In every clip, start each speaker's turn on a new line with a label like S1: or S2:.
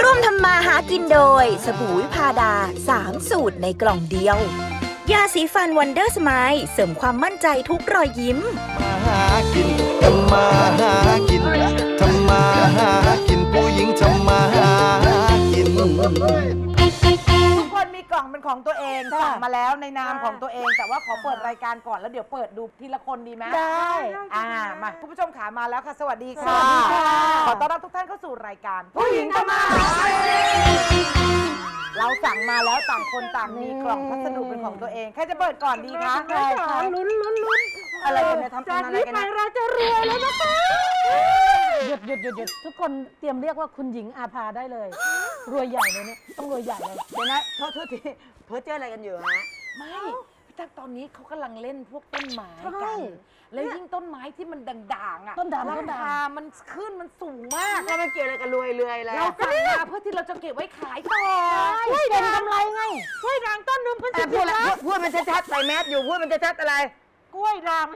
S1: ร่วมทำมาหากินโดย สบู่วิพาดา 3 สูตรในกล่องเดียว ยาสีฟันวันเดอร์สไมล์เสริมความมั่นใจทุกรอยยิ้ม
S2: มาหากินทำมาหากินทำมาหากินผู้หญิงทำมาหากิน
S3: กคนมีกล่องเป็นของตัวเองสั่งมาแล้วในนามของตัวเอง แต่ว่าขอเปิดรายการก่อนแล้วเดี๋ยวเปิดดูทีละคนดีไหม
S4: ได้
S3: อ่ามาคุณผู้ชมขามาแล้วค่ะ สวัสดี
S4: ส
S3: ค่ะ
S4: วัสดีค่ะ
S3: ขอต้อนรับทุกท่านเข้าสู่รายการ ผู้หญิงทำมาหากินเราสั่งมาแล้วต่างคนต่างมีกล่องพัสดุเป็นของตัวเองใครจะเปิดก่อนดีคะ
S4: ใครคะลุ้นลุ้นลุ้น
S3: อะไรกันเนี่ยทำ
S4: จาก
S3: อะไร
S4: นี้
S3: กัน
S4: ไป
S3: เนี่ย
S4: เราจะรวยแล้วนะคะ หยุดหยุดหยุดหยุดทุกคนเตรียมเรียกว่าคุณหญิงอาภาได้เลย รวยใหญ่เลยเนี่ยต้องรวยใหญ่เลย
S3: เดี๋ยวนะโทษโทษทีเพิร์เจออะไรกันอยู่ฮะ ไม่พี่ตั๊กตอนนี้เขากำลังเล่นพวกต้นไม้
S4: ใช่
S3: กัน แล้วยิ่งต้นไม้ที่มันด่างๆอะ
S4: ต้นด่าง
S3: รา
S4: ต้นด่าง
S3: คามันขึ้นมันสูงมาก
S5: แล้วมันเกี่ยวอะไรกับรวยเรือยแล้ว
S3: เราสั่งมาเพื่อที่เราจะเก็บไว้ขายต่อ
S4: ช่วยเป็นกำไรไงช่วยด่างต้นนึงเพื่อ
S5: อะ
S4: สิ
S5: พูด
S4: บ
S5: ละ
S4: ล้าน
S5: พูดมันชัดๆใส่แมสอยู่พูดมันชัดๆอะไร
S4: กล้วยด่าง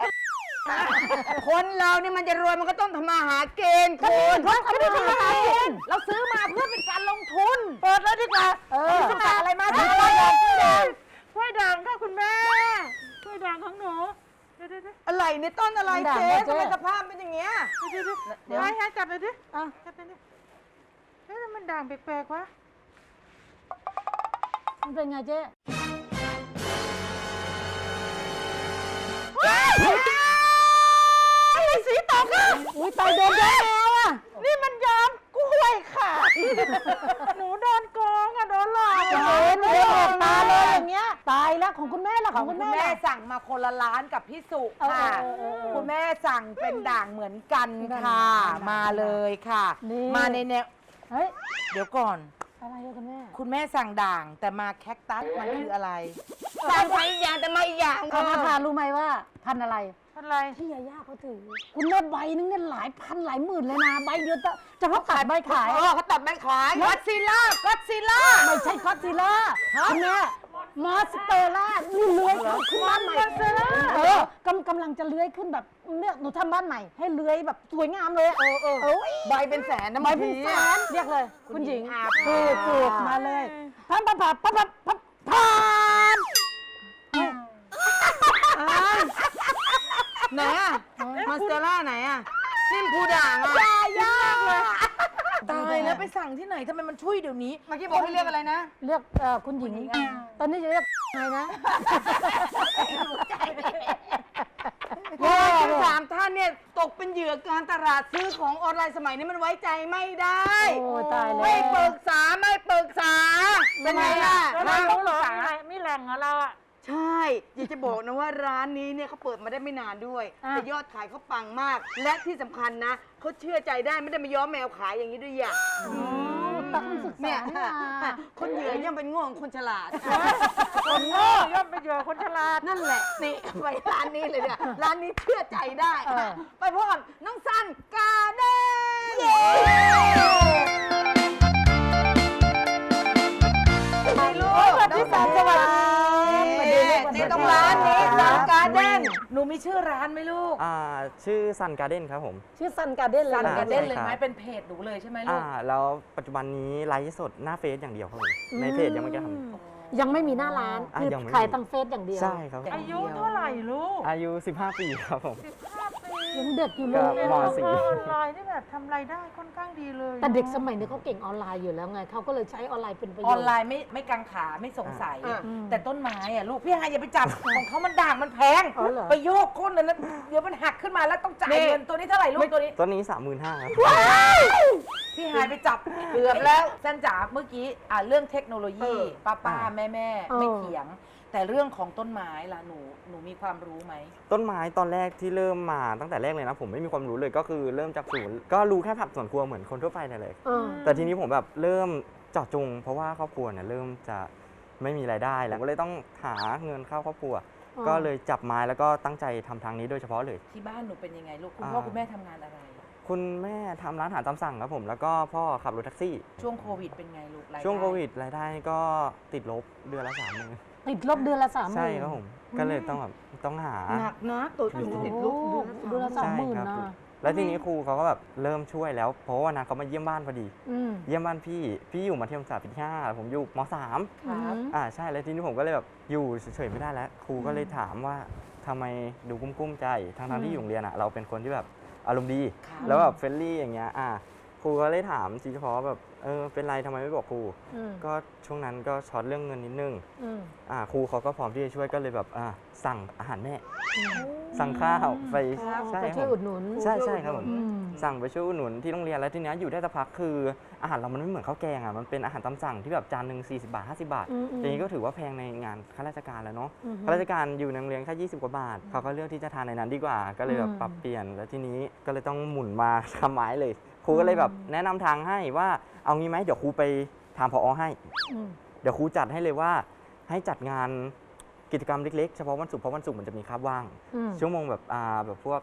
S5: คนเราเนี่ยมันจะรวยมันก็ต้องทำมาหาเกณฑ์คุณ
S4: เขาไม่ได้ทำอะไรเอง
S3: เราซื้อมาเพื่อเป็นการลงทุน
S4: เปิดแล้วดีกว่าเออ
S3: จะสั่งอะไรมา
S4: ช่
S3: สั่ง
S4: วย
S3: อะไร
S4: ด่าง
S3: มา
S4: ช่วยด่างค่ะคุณแม่ช่วยด่างของหนูเดี๋ยวเดี๋ยวเดี๋ยว
S5: อะไรเนี่ยต้นอะไร
S4: ด่าง
S5: เจ๊
S4: นะเจ๊
S5: ทำไมสภาพเป็นอย่างเงี้ย
S4: เดี๋ยวเดี๋ยว
S3: เดี๋ยว
S4: ให้ให้จับเลยดิ
S5: อะ
S4: จับเลยดิเฮ้ยมันด่างแปลกๆวะมันเป็นไงเจ๊อะไร สีตกอะอุ้ยตายโดนแย่แล้วอะ นี่มันยอมกล้วยค่ะ หนูโดนโกงอะโดนหลอกเห็นเลยออกตาเลยอย่างเงี้ย ตายแล้วของคุณแม่ล่ะ
S3: ข
S4: ข
S3: อ
S4: องง
S3: คุ
S4: คุณณ
S3: แม่
S4: แม่ล่ะ
S3: สั่งมาคนละล้านกับพี่สุ
S4: เออ
S3: ค่ะ
S4: เออเออเออ
S3: คุณแม่สั่งเป็นด่างเหมือนกันค่ะ
S4: ด่าง
S3: มาเลยค่ะ
S4: นี่
S3: มาในแนว
S4: เฮ้ย
S3: เดี๋ยวก่อน
S4: อะไรอะคุณแม่
S3: คุณแม่สั่งด่างแต่มาแคคตัสมันคืออะไร
S5: สั่งไปอีกอย่างแต่มาอีกอย่าง
S4: อาภาพารู้ไหมว่าพันธุ์อะไร
S3: พันอะไร
S4: ที่ยาย่าเขาถือ คุณนวดใบนึงเนี่ยหลายพันหลายหมื่นเลยนะใบเดียวจะจะเขาตัดใบขาย
S5: เออเขาตัดใบขาย
S3: ก็อดซิลล่าก็อดซิลล่า
S4: ไม่ใช่คอสซิลล่าคุณแม่มอสเตอร่านี่เลื้อยขึ้นบ้านใหม่เออกำกำลังจะเลื้อยขึ้นแบบเนี่ยหนูทำบ้านใหม่ ให้เลื้อยแบบสวยงามเลยอะเออเออเอ้ย
S5: ใบเป็นแสนนะ
S4: ใบเป็นแสนเรียกเลย คุณหญิงถูกถูกมาเลยพันพันพันพันพันพัน
S5: ไหนอะมาสเตอร่าไหนอะนิ่มผูด่างอะ
S3: ยากเลยตายแล้วไปสั่งที่ไหนทำไมมันช่วยเดี๋ยวนี้
S5: เมื่อกี้บอกให้เรียกอะไรนะ
S4: เรียกเอ่อคุณหญิง ตอนนี้จะเรียกไงนะ
S5: โอ้ยทั้งสามท่านเนี่ยตกเป็นเหยื่อการตลาดซื้อของออนไลน์สมัยนี้มันไว้ใจไม่ได้
S4: โอ้ตายแล้ว
S5: ไม่ปรึกษาไม่ปรึกษาเป็นไงล่ะ
S4: แล้วเรารู้เหรอมีแหล่งเหรอเราอะ
S5: ใช่อยากจะบอกนะว่าร้านนี้เนี่ยเขาเปิดมาได้ไม่นานด้วย
S4: อะ
S5: แต่ยอดขายเขาปังมาก และที่สำคัญนะเขาเชื่อใจได้ไม่ได้มาย้อมแมวขายอย่างนี้ด้วยอย่าง
S4: ต้องศึกษา
S5: เนี่ย
S4: นี่นะ
S5: คนเหยื่อย่อมเป็นโง่ของคนฉลาด
S4: คนโง่ย่อมไปเจอคนฉลาด
S5: นั่นแหละนี่ ไปร้านนี้เลยเนี่ยร้านนี้เชื่อใจได้
S4: เออ
S5: ไปพบกับน้องสันกาเด้น
S3: หนูมีชื่อร้านไหมลูก
S6: อ่าชื่อซันการ์เด้นครับผม
S4: ชื่อซันการ์เด้นเลย
S3: สั่น
S4: เหรอ
S3: กันเล่นเลย
S6: ใช่
S3: ไหม
S6: ครับ
S3: เป็นเพจหนูเลยใช่ไหมลู
S6: อ่ากแล้วปัจจุบันนี้ไลฟ์สดหน้าเฟซอย่างเดียวครับผมในเพจยังไม่ได้ท
S4: ยังไม่มีหน้าร้าน
S6: อะ
S4: คือ
S6: ยังไม่มี
S4: ขายทางเฟซอย่างเดียวำ
S6: ใช่ครับ
S3: อายุเท่าไหร่ลูก
S6: อายุ 15 ปีครับผม
S4: ยังเด็กอยู่เล
S6: ก็
S4: ย
S6: ม
S4: อะ
S6: สี่
S7: ออนไลน์นี่แบบทำรายได้ค่อนข้างดีเลย
S4: แต่เด็กสมัยนี้เขาเก่งออนไลน์อยู่แล้วไงเขาก็เลยใช้ออนไลน์เป็นประโย
S3: อ
S4: ช
S3: อน
S4: น์
S3: ไลน์ไม่ไม่กังขาไม่สงสัย
S5: อะ
S3: แต่ต้นไม้อะลูกพี่ฮายอย่าไปจับ ของเขามันด่างมันแพง
S4: อ๋อเหรอ
S3: ไปโยกก้นเลยนะเดี๋ยวมันหักขึ้นมาแล้วต้องจ่ายเงินตัวนี้เท่าไหร่ลูกตัวนี้
S6: ต้นนี้35,000ครับ
S3: พี่ฮายไปจับเกือบแล้วแซนจ๋าเมื่อกี้อ่าเรื่องเทคโนโลยีป้าป้าแม่แม่ไม่เถียง แต่เรื่องของต้นไม้ล่ะหนูหนูมีความรู้ไหม
S6: ต้นไม้ตอนแรกที่เริ่มมาตั้งแต่แรกเลยนะ ผมไม่มีความรู้เลยก็คือเริ่มจากศูนย์ก็รู้แค่ผักสวนครัวเหมือนคนทั่วไปนั่นแหละ
S4: เออ
S6: แต่ทีนี้ผมแบบเริ่มเจาะจง เพราะว่าครอบครัวเนี่ยเริ่มจะไม่มีรายได้แล้วก็เลยต้องหาเงินเข้าครอบครัว
S4: อ๋อ
S6: ก็เลยจับไม้แล้วก็ตั้งใจทำทางนี้โดยเฉพาะเลย
S3: ที่บ้านหนูเป็นยังไงลูกคุณ
S6: อ่า
S3: พ่อคุณแม่ทำงานอะไร
S6: คุณแม่ทำร้านอาหารตามสั่งครับผมแล้วก็พ่อขับรถแท็กซี่
S3: ช่วงโควิดเป็นไงลูกรายได้
S6: ช่วงโควิดรายได้ก็ติดลบเดือนละสามหมื่น
S4: ติดลบเดือนละสามหมื่น
S6: ใช่ครับผม ก็เลยต้องแบบต้องหา
S5: หนักนะตัว
S4: โอ้
S5: จุ่ม
S4: โห
S5: ติดลุก
S4: เดือนละสามหมื่น
S6: ใช่ครั
S4: นะ
S6: บแล้วทีนี้ครูเขาก็แบบเริ่มช่วยแล้ว เพราะว่าวันนั้นเขามาเยี่ยมบ้านพอดี
S4: อืม
S6: เยี่ยมบ้านพี่ พี่อยู่มัธยมศึกษาปีที่ห้าผมอยู่มสาม
S3: ครับ
S6: อ่าใช่แล้วทีนี้ผมก็เลยแบบอยู่เฉยๆไม่ได้แล้ว ครูก็เลยถามว่าทำไมดูกุ้มๆใจทั้งๆที่อยู่โรงเรียนอะเราเป็นคนที่แบบอารมณ์ดี
S3: ครับ
S6: แล้วแบบเฟรนลี่อย่างเงี้ยอ่า ครูก็เลยถามจีเฉพาะแบบเออเป็นไรทำไมไม่บอกครู
S4: อืม
S6: ก็ช่วงนั้นก็ช็อตเรื่องเงินนิดนึง
S4: อืม
S6: อ่าครูเขาก็พร้อมที่จะช่วยก็เลยแบบอ่าสั่งอาหารแม่ สั่งข้าวไปใช่
S4: ไป
S6: ค
S4: ช่วย
S6: รับ
S4: อุดหนุน
S6: ใช่ใช่ครับผม
S4: อืม
S6: สั่งไปช่วยอุดหนุนที่โรงเรียนแล้วทีเนี้ยอยู่ได้สักพักคืออาหารเรามันไม่เหมือนข้าวแกงอะมันเป็นอาหารตามสั่งที่แบบจานหนึ่ง40 บาท 50 บาท
S4: อืมอืม
S6: อย่างนี้ก็ถือว่าแพงในงานข้าราชการแล้วเนาะ
S4: อือฮึ
S6: ข้าราชการอยู่ในโรงเรียนแค่20 กว่าบาทเขาก็เลือกที่จะทานในนั้นดีกว่า ก็เลยแบบ
S4: อืม
S6: ปรับเปลี่ยนแล้วทีนี้ก็เลยต้องหมุนมาทำไม้เลย ครูก็เลยแบบแนะนำทางให้ว่าเอางี้ไหมเดี๋ยวครูไปถามพอให้
S4: อืม
S6: เดี๋ยวครูจัดให้เลยว่า ให้จัดงานกิจกรรมเล็กๆ เฉพาะวันศุกร์เพราะวันศุกร์มันจะมีคาบว่าง
S4: อืม
S6: ชั่วโมงแบบอ่าแบบพวก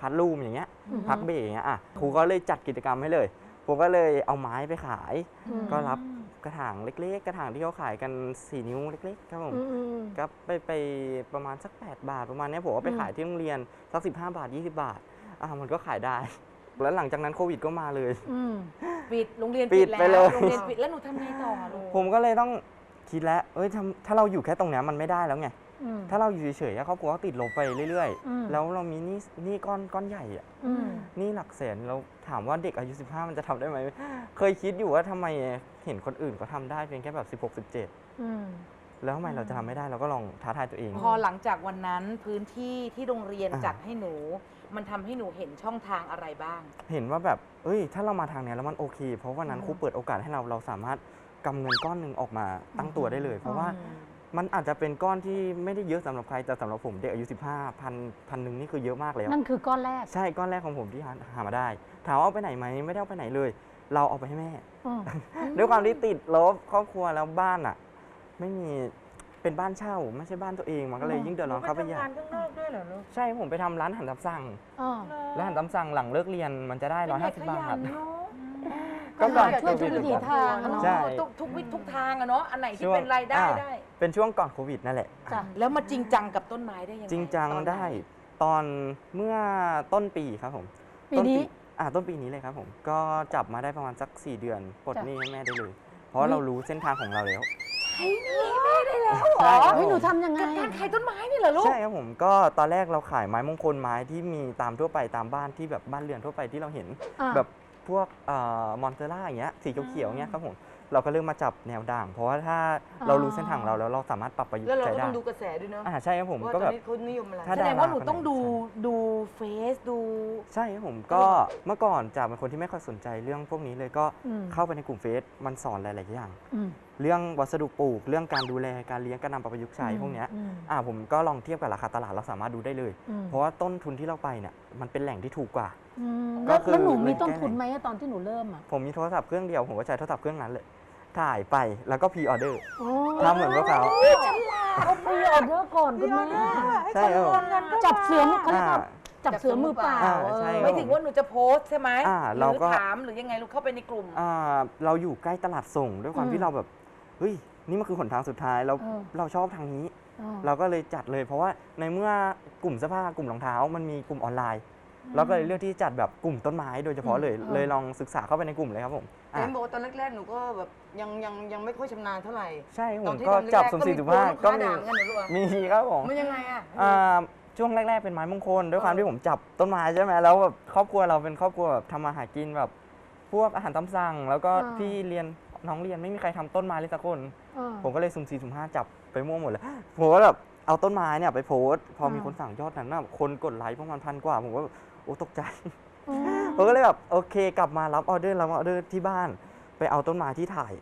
S6: คัดรูมอย่างเงี้ย
S4: อือฮึ
S6: พักเบรกอย่างเงี้ยอะครูก็เลยจัดกิจกรรมให้เลย ผมก็เลยเอาไม้ไปขาย
S4: อืม
S6: ก็รับ กระถางเล็ก ๆ กระถางที่เขาขายกัน 4 นิ้วเล็กๆครับผม
S4: อืมอืม
S6: ก็ไปไปประมาณสัก 8 บาทประมาณเนี้ยผมก็ไป
S4: อืม
S6: ขายที่โรงเรียนสัก 15 บาท 20 บาทอะมันก็ขายได้ แล้วหลังจากนั้นโควิดก็มาเลย
S4: อืม
S3: ปิดโรงเรียน
S6: ปิ
S3: ปิ
S6: ด
S3: ด
S6: ไป
S3: แล้ว
S6: เลย
S3: โรงเรียนปิดแล้วหนูทำไงต่ออะลูก
S6: ผมก็เลยต้องคิดแล้วเอ้ยถ้าถ้าเราอยู่แค่ตรงเนี้ยมันไม่ได้แล้วไง
S4: อืม
S6: ถ้าเราอยู่เฉยๆอะครอบครัวก็ติดลบไปเรื่อย
S4: อืม
S6: ๆ แล้วเรามีหนี้หนี้ก้อนก้อนใหญ่อะ
S4: อืม
S6: หนี่หลักแสนเราถามว่าเด็กอายุ 15 มันจะทำได้ไหม เคยคิดอยู่ว่าทำไมเห็นคนอื่นเขาทำได้เพียงแค่แบบ 16
S4: อืม
S6: 17 แล้วทำไมเราจะทำไม่ได้เราก็ลองท้าทายตัวเอง
S3: พอหลังจากวันนั้นพื้นที่ที่โรงเรียน
S6: อ่า
S3: จัดให้หนู มันทำให้หนูเห็นช่องทางอะไรบ้าง
S6: เห็นว่าแบบ เอ้ย ถ้าเรามาทางเนี้ยแล้วมันโอเค เพราะวันนั้นครูเปิดโอกาสให้เรา เราสามารถกำเงินก้อนหนึ่งออกมาตั้งตัวได้เลย เพราะว่ามันอาจจะเป็นก้อนที่ไม่ได้เยอะสำหรับใครแต่สำหรับผมเด็กอายุ 15พันพันหนึ่งนี่คือเยอะมากแล้ว
S4: นั่นคือก้อนแรก
S6: ใช่ก้อนแรกของผมที่หาหามาได้ ถามว่าเอาไปไหนไหมไม่ได้เอาไปไหนเลย เราเอาไปให้แม่
S4: อืม
S6: ด้วยความที่ติดลบครอบครัวแล้วบ้านอะ ไม่มี เป็นบ้านเช่าไม่ใช่บ้านตัวเองมันก็เลยยิ่งเดือดร้อนเข้าไป
S7: ทำ
S6: ใหญ่
S7: งานข้างนอกด้วยเหรอลูก
S6: ใช่ผมไปทำร้านอาหารตามสั่ง
S4: อ่า
S6: ร้านอาหารตามสั่งหลังเลิกเรียนมันจะได้ร้อยห้าสิบบาท
S4: ก็
S6: ก็ก่อน
S4: ช่วย
S6: โค
S4: ทุก
S6: วิด
S4: วิถีทางอะเนาะ
S6: ใช่
S3: ทุกทุกวิทุกทางอะเนาะอันไหนที่
S6: ช่วง
S3: เป็นรายได้
S6: อ่า
S3: ได้
S6: เป็นช่วงก่อนโควิดนั่นแหละ
S4: จ้ะ
S3: แล้วมาจริงจังกับต้นไม้ได้ยังไง
S6: จริงจัง
S3: ตอนหน
S6: ได้ตอนเมื่อต้นปีครับผม
S4: ปีนี้
S6: ต้อ่าต้นปีนี้เลยครับผม ก็จับมาได้ประมาณสัก 4 เดือนปลด
S4: จ้ะ
S6: หนี้ให้แม่ได้เลย เพราะเรารู้เส้นทางของเราแล้ว
S3: ใช้หนี่ให้แม่ได้แล้วเหร
S6: ใช่
S3: อ
S6: ครับ
S4: เฮ้ยหนู
S6: ผม
S4: ทำยังไง
S3: กับการขายต้นไม้นี่เหรอลูก
S6: ใช่ครับผมก็ตอนแรกเราขายไม้มงคลไม้ที่มีตามทั่วไปตามบ้านที่แบบบ้านเรือนทั่วไปที่เราเห็น
S4: อ่า
S6: แบบพวกมอนเตล่าอย่างเงี้ยสีเขียวๆอย่างเงี้ยครับผมเราก็เริ่มมาจับแนวด่าง เพราะว่าถ้าเรารู้เส้นทางเราแล้วเราสามารถปรับประยุก
S5: แล้ว
S6: ต์
S5: เรา
S6: ใช้
S5: ก็
S6: ได้
S5: ต้องดูกระแสด้วยเนาะ
S6: อ่าใช่ครับผม
S5: ว่า
S6: ก็
S5: ตอ
S6: แบ
S5: น
S6: บ
S5: นี้เขานิยมอะไร
S6: ถ้า
S3: แสดงว่าหนู
S6: ดารา
S3: ต้องดู
S6: คนไหน
S3: ดูเฟซดู
S6: ใช่ครับผมก็เมื่อก่อนจากเป็นคนที่ไม่ค่อยสนใจเรื่องพวกนี้เลยก็
S4: อืม
S6: เข้าไปในกลุ่มเฟซมันสอนหลาย ๆ อย่าง
S4: อืม
S6: เรื่องวัสดุปลูก เรื่องการดูแลการเลี้ยงการนำไปประยุกต์ใช้พวกเนี้ย
S4: อืม
S6: อ่าผมก็ลองเทียบกับราคาตลาดเราสามารถดูได้เลย
S4: อืม
S6: เพราะว่าต้นทุนที่เราไปเนี่ยมันเป็นแหล่งที่ถูกกว่า
S4: อืม
S6: ก็
S4: แล้ว
S6: คือ
S4: แล้วหนูมี
S6: เลย
S4: ต้น
S6: แก้
S4: ทุนไหมอะตอนที่หนูเริ่มอะ
S6: ผมมีโทรศัพท์เครื่องเดียวผมก็ใช้โทรศัพท์เครื่องนั้นเลยถ่ายไปแล้วก็พรีออเดอร์
S4: โอ้
S6: ทำเหมือนพวกเขา
S4: เขาพรีออเดอร์ก่อนคุณแม่
S6: ใช่ครับผม
S4: จับเสือมือเขาเรียก
S6: อ่า
S4: ว่า จับเสือมือเปล่า
S6: อ่า
S4: เออ
S6: ใช่
S3: ไม่ถึงว่าหนูจะโพสต์ใช่ไหม
S6: อ่า
S3: ห
S6: เรา
S3: รือ
S6: ก็
S3: ถามหรือยังไงลูกเข้าไปในกลุ่ม
S6: อ่าเราอยู่ใกล้ตลาดส่ง ด้วยความ
S4: อืม
S6: ที่เราแบบ เฮ้ยนี่มันคือหนทางสุดท้ายเรา
S4: เออ
S6: เราชอบทางนี้
S4: อ่า
S6: เราก็เลยจัดเลย เพราะว่าในเมื่อกลุ่มเสื้อผ้ากลุ่มรองเท้ามันมีกลุ่มออนไลน์ เราก็เลยเลือกที่จะจัดแบบกลุ่มต้นไม้โดยเฉพาะเลย
S4: อืม
S6: เลยลองศึกษาเข้าไปในกลุ่มเลยครับผม
S5: แต่
S6: อะ
S5: เห็นบอกว่าตอนแรกๆ หนูก็แบบยังยังยังไม่ค่อยชำนาญเท่าไหร่
S6: ใช่ผ
S5: ตอ
S6: ม
S5: นที่
S6: ก็
S5: ทำแรกๆ
S6: จับ
S5: ก็
S6: สุ่ม
S5: มี
S6: สี่สุ่ม
S5: กลัว
S6: ห้า
S5: ลูก
S6: ก็
S5: ค้า
S6: มี
S5: ด่าเหมือนกันเหรอลูกอะ
S6: มีครับผม
S5: มันยังไงอะ
S6: อ่าช่วงแรก ๆ เป็นไม้มงคลด้วยความที่ผมจับต้นไม้ใช่ไหมแล้วแบบครอบครัวเราเป็นครอบครัวแบบทำมาหากินแบบ พวกอาหารตามสั่ง แล้วก็
S4: อ่า
S6: พี่เรียน น้องเรียนไม่มีใครทำต้นไม้เลยสักคน
S4: อ่า
S6: ผมก็เลยสุ่มสี่สุ่มห้าจับไปมั่วหมดเลย ผมก็แบบเอาต้นไม้เนี่ยไปโพสต์พอมี
S4: อ่า
S6: คนสั่งยอดนั้นนะคนกดไลค์ประมาณพันกว่า ผมก็แบบโอ้ตกใจ
S4: อืม
S6: ผมก็เลยแบบโอเคกลับมารับออเดอร์รับออเดอร์ที่บ้าน ไปเอาต้นไม้ที่ถ่าย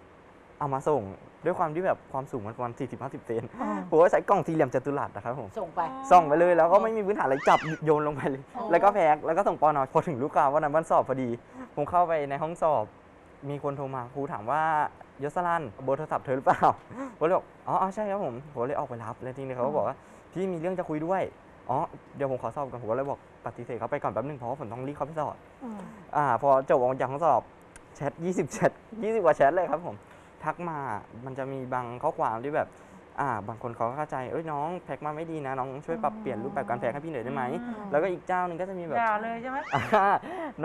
S6: เอามาส่งด้วยความที่แบบความสูงมันประมาณ40 50เซน
S4: อ่า
S6: ผมก็ใช้กล่องสี่เหลี่ยมจัตุรัสนะครับผม
S3: ส่งไป
S6: ส่องไปเลยแล้วก็ไม่มีพื้นฐานอะไรจับโยนลงไปเลย
S3: อ๋อ
S6: แล้วก็แพ็คแล้วก็ส่งปอนอพอถึงลูกค้าวันนั้นวันสอบพอดี ผมเข้าไปในห้องสอบ มีคนโทรมาครูถามว่ายศรันเบอร์โทรศัพท์เธอหรือเปล่าผมเลยบอกอ๋ออ๋อใช่ครับผมผมเลยออกไปรับแล้วทีนี้เขาก็บอกว่าพี่มีเรื่องจะคุยด้วยอ๋อเดี๋ยวผมขอสอบก่อนผมก็เลยบอกปฏิเสธเขาไปก่อนแป๊บนึงเพราะว่าผมต้องรีบเข้าไปสอบ
S4: อ่า
S6: อ่า พอจบออกจากห้องสอบแชท20แชท20กว่าแชทเลยครับผมทักมามันจะมีบางข้อความที่แบบ อ่า บางคนเขาก็เข้าใจเอ้ยน้องแพ็คมาไม่ดีนะน้องช่วยปรับเปลี่ยนรูปแบบการแพ็คให้พี่หน่อยได้ไหมแล้วก็อีกเจ้าหนึ่งก็จะมีแบบ
S7: อย่าเลยใช่ไหม
S6: อ่า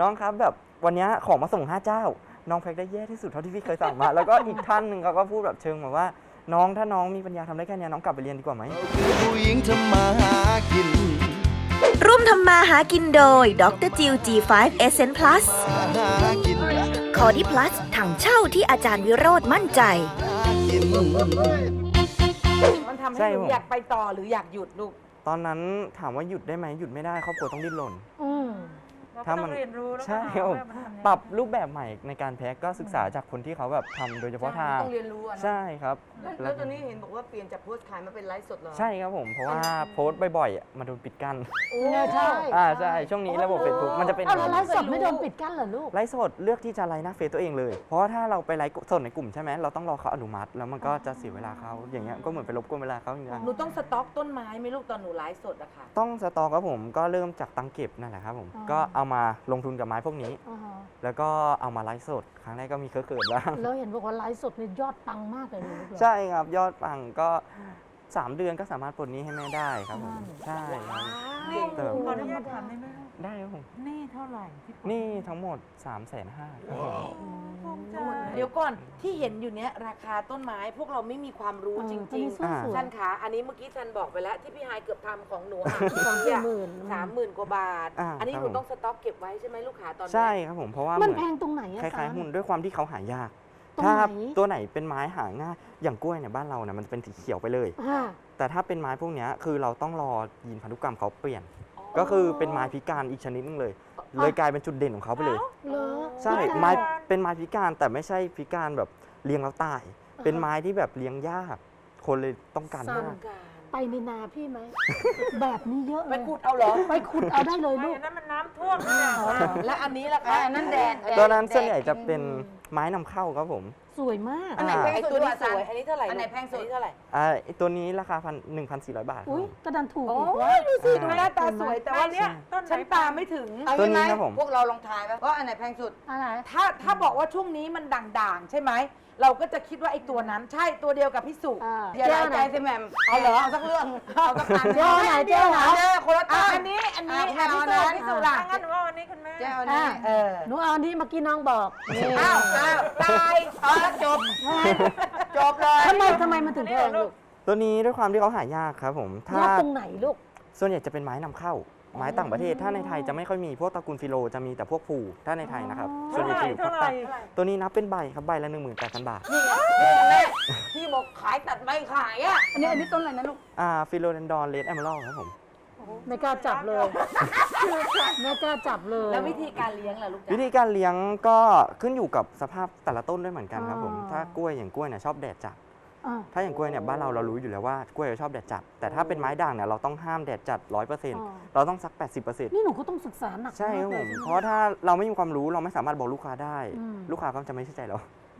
S6: น้องครับแบบวันเนี้ยของมาส่ง5เจ้า น้องแพ็คได้แย่ที่สุดเท่าที่พี่เคยสั่งมา แล้วก็อีกท่านหนึ่งเขาก็พูดแบบเชิงแบบว่า น้องถ้าน้องมีปัญญาทำได้แค่เนี้ยน้องกลับไปเรียนดีกว่าไหม
S2: คือผู้หญิงทำมาหากิน
S1: ร่วมทำมาหากินโดยดรจิว G5 Essence Plus
S2: มาหากิน
S1: คอดิพลัสถังเช่าที่อาจารย์วิโรธมั่นใจ
S2: กิน
S3: มันทำ
S6: ใช่
S3: ให้หนู
S6: ผม
S3: อยากไปต่อหรืออยากหยุดลูก
S6: ตอนนั้นถามว่าหยุดได้ไหมหยุดไม่ได้ครอบครัวต้องดิ้นรน
S4: อืม
S7: เราก็
S6: ถ้า
S7: ต้
S6: มั
S7: อนงเรียนรู้แล้วก็
S6: ใช่
S7: หา
S6: ครับผม
S7: ว่ามันทำยังไง
S6: ปรับรูปแบบใหม่ในการแพ็คก็ศึกษาจากคนที่เขาแบบทำโดยเฉพาะทาง
S5: ต้องเรียนรู้อะนะ
S6: ใช่ครับ
S5: แล้วแล้วตอนนี้เห็นบอกว่าเปลี่ยนจากโพสต์ขายมาเป็นไลฟ์สดเหรอ
S6: ใช่ครับผมเพราะว่าโพสต์บ่อยๆอะมาโดนปิดกั้น
S4: เนี่ยใช่
S6: อ่าใช่ช่วงนี้ระบบเฟซบุ๊กมันจะเป็น
S4: เอาแล้วไลฟ์สดไม่โดนปิดกั้นเหรอลูก
S6: ไลฟ์สดเลือกที่จะไลฟ์หน้าเฟซตัวเองเลย เพราะว่าถ้าเราไปไลฟ์สดในกลุ่มใช่ไหมเราต้องรอเขาอนุมัติแล้วมันก็จะเสียเวลาเขาอย่างเงี้ยก็เหมือนไปรบกวนเวลาเขาอย่างเงี้ย
S3: หนูต้องสต็อกต้นไม้ไหมลูกตอนหนูไลฟ์สดอะค่ะ
S6: ต้องสตอกครับผมก็เริ่มจากตังเก็บนั่นแหละครับผม
S4: อ๋อ
S6: ก็เอามาลงทุนกับไม้พวกนี้
S4: อ่าฮะ
S6: แล้วก็เอามาไลฟ์สด ครั้งแรกก็มีเคอะเขินบ้าง
S4: แล้วเห็นบอกว่าไลฟ์สดนี่ยอดปังมากเลยลูกเหรอ
S6: ใช่ครับ ยอดปังก็ 3 เดือนก็สามารถปลดหนี้ให้แม่ได้ครับผม
S4: นั่น
S6: ใช่ครับ
S7: นี่
S6: แต่แบบ
S7: ขออนุญาตถามได้ไหมลูก
S6: ได้ครับผม
S7: หนี่เท่าไหร่ที่
S6: หนี่ทั้งหมด3ามแสนห้าครับผม
S7: ภูมิใจ
S3: เดี๋ยวก่อนที่เห็นอยู่เนี้ยราคาต้นไม้พวกเราไม่มีความรู้
S4: เออ
S3: จ
S4: ตอน
S3: ริง
S4: นี้สู้
S6: อ่า
S4: สวย
S3: ๆท่านคะอันนี้เมื่อกี้ท่านบอกไปแล้วที่พี่ไฮายเกือบทำของหนูหา
S4: สามสี่หมื่น
S3: สามหมื่นกว่าบาท
S6: อ่า
S3: อันนี้
S6: ครับ
S3: หนู
S6: ผม
S3: ต้องสต็อกเก็บไว้ใช่ไหมลูกค้าตอนนี้
S6: ใช่ครับผมเพราะว่า
S4: มัน
S6: เห
S4: แพ
S6: มือน
S4: งตรงไหนอะ
S6: คล้ายๆ
S4: ซัน
S6: หุ้นด้วยความที่เขาหายาก
S4: ตรง
S6: ถ้า
S4: ไหน
S6: ตัวไหนเป็นไม้หาง่ายอย่างกล้วยเนี่ยบ้านเราเนี่ยมันจะเป็นสีเขียวไปเลย
S4: อ่า
S6: แต่ถ้าเป็นไม้พวกเนี้ยคือเราต้องรอยีนพันธุกรรมเขาเปลี่ยน ก็คือเป็นไม้พิการอีกชนิดนึงเลย เลยกลายเป็นจุดเด่นของเขาไปเลย
S4: เหรอ
S6: ใช่ไม้เป็นไม้พิการแต่ไม่ใช่พิการแบบเลี้ยงแล้วตาย เป็นไม้ที่แบบเลี้ยงยาก คนเลยต้องการ
S4: สร้าง
S6: มาก
S4: ไปในนาพี่ไหม แบบนี้เยอะ
S3: ไป
S4: เลย
S3: ขุดเอาเหรอ
S4: ไปขุดเอาได้เลย
S7: ไม่
S4: ลูก
S7: อันนั้นมันน้ำท่วมเนี่ย
S3: และอันนี้ล่ะ
S5: อ่า
S3: คะ
S5: อันนั้นแดดแดด
S6: ตัวนั้นส่วนใหญ่
S5: แดด
S6: จะเป็นไม้นำเข้าครับผม
S4: สวยมาก
S5: อันไหน
S6: อ่า
S5: แพง
S3: ไอ
S5: สุด
S3: ตัวนี้
S5: อะ
S3: ส
S5: ซัน
S3: วย อันนี้เท่าไหร่
S5: อันไหนแพงสุด
S3: อันนี้เท่าไหร่
S6: อ่าไอ้ตัวนี้ราคาพันหนึ่งพันสี่ร้อยบาทครับ
S4: อุ้ย
S6: ผม
S4: กระดานถูก
S3: โอ้
S4: อีก
S3: ยดูสิ
S6: อ่า
S3: ดูหน้าตาสวยแต่ว่าเนี้ย
S7: ต้นไหน
S3: ฉันตามไม่ถึง
S5: เอา
S6: ตัว
S5: งี้
S6: นี้
S5: ไหม
S6: ครับผม
S5: พวกเราลองทายไหมว่าอันไหนแพงสุด
S4: อะไร
S3: ถ้าถ้าบอกว่าช่วงนี้มันด่างๆ ใช่ไหม เราก็จะคิดว่าไอ้ตัวนั้นใช่ตัวเดียวกับพี่สุ
S4: อ่า
S5: อย่าร้ายใจสิแหม่มเอาเหรอเอาสักเรื่องเอาสักอัน
S4: เจ้าไหนเจ้าไหน
S5: เอาเด้อคนละ
S3: อะ
S5: ต้น
S3: อันนี้อันนี้
S5: อะ
S3: อะ
S5: ไม่
S3: พี่
S5: เอา
S3: สุ
S5: อันนั้น
S3: พี่สุล่ะ
S7: ถ้างั้นหนูเอาอันนี้คุณแม่
S5: เจ้านี่
S3: เออ
S4: หนูเอาอันที่เมื่อกี้น้องบอก นี่
S3: อ้าวอ้าวตายอ๋อจบ จบเลย
S4: ทำไมทำไมมันถึงแพงลูก
S6: ตัวนี้ด้วยความที่เขาหายากครับผม ถ้ายา
S4: กตรงไหนลูก
S6: ส่วนใหญ่จะเป็นไม้นำเข้า ไม้ต่างประเทศ ถ้าในไทยจะไม่ค่อยมีพวกตระกูลฟิโลจะมีแต่พวกผูถ้าในไทยนะครับ ส่วน
S7: เท่า
S6: ให
S7: ไห
S6: ญ่
S7: ร่
S6: จะอยู่
S7: เท่า
S6: ภาค
S7: ไหร่
S6: ใต้ตัวนี้นับเป็นใบครับใบละ1 8 0 0 0 บาท
S5: นี่ไงนี่ไงแม่พี่บอกขายตัดใบขายอะ อันนี้อันนี้ต้นอะไรนะลูก
S6: อ่าฟิโลเดนดอนเลดแอมเบลครับผม
S4: ไม่กล้าจับเลยไม่กล้าจับเลย
S3: แล้ววิธีการเลี้ยงล่ะลูก
S6: วิ
S3: จ๊ะ
S6: ธีการเลี้ยงก็ขึ้นอยู่กับสภาพแต่ละต้นด้วยเหมือนกันครับผม
S4: อ๋อ
S6: ถ้ากล้วยอย่างกล้วยเนี่ยชอบแดดจัด
S4: อ่า
S6: ถ้าอย่างกล้วยเนี่ยบ้านเราเรารู้อยู่แล้วว่ากล้วยชอบแดดจัด แต่ถ้าเป็นไม้ด่างเนี่ยเราต้องห้ามแดดจัด100%
S4: อ๋อ
S6: เราต้องสัก 80%
S4: นี่หนูก็ต้องศึกษาหนัก
S6: ใช่ครับ
S4: มาก
S6: ผ
S4: เลย
S6: ม
S4: ใช่ไห
S6: เพราะถ้าเราไม่มีความรู้เราไม่สามารถบอกลูกค้าได้
S4: อืม
S6: ลูกค้าก็จะไม่เชื่อใจเรา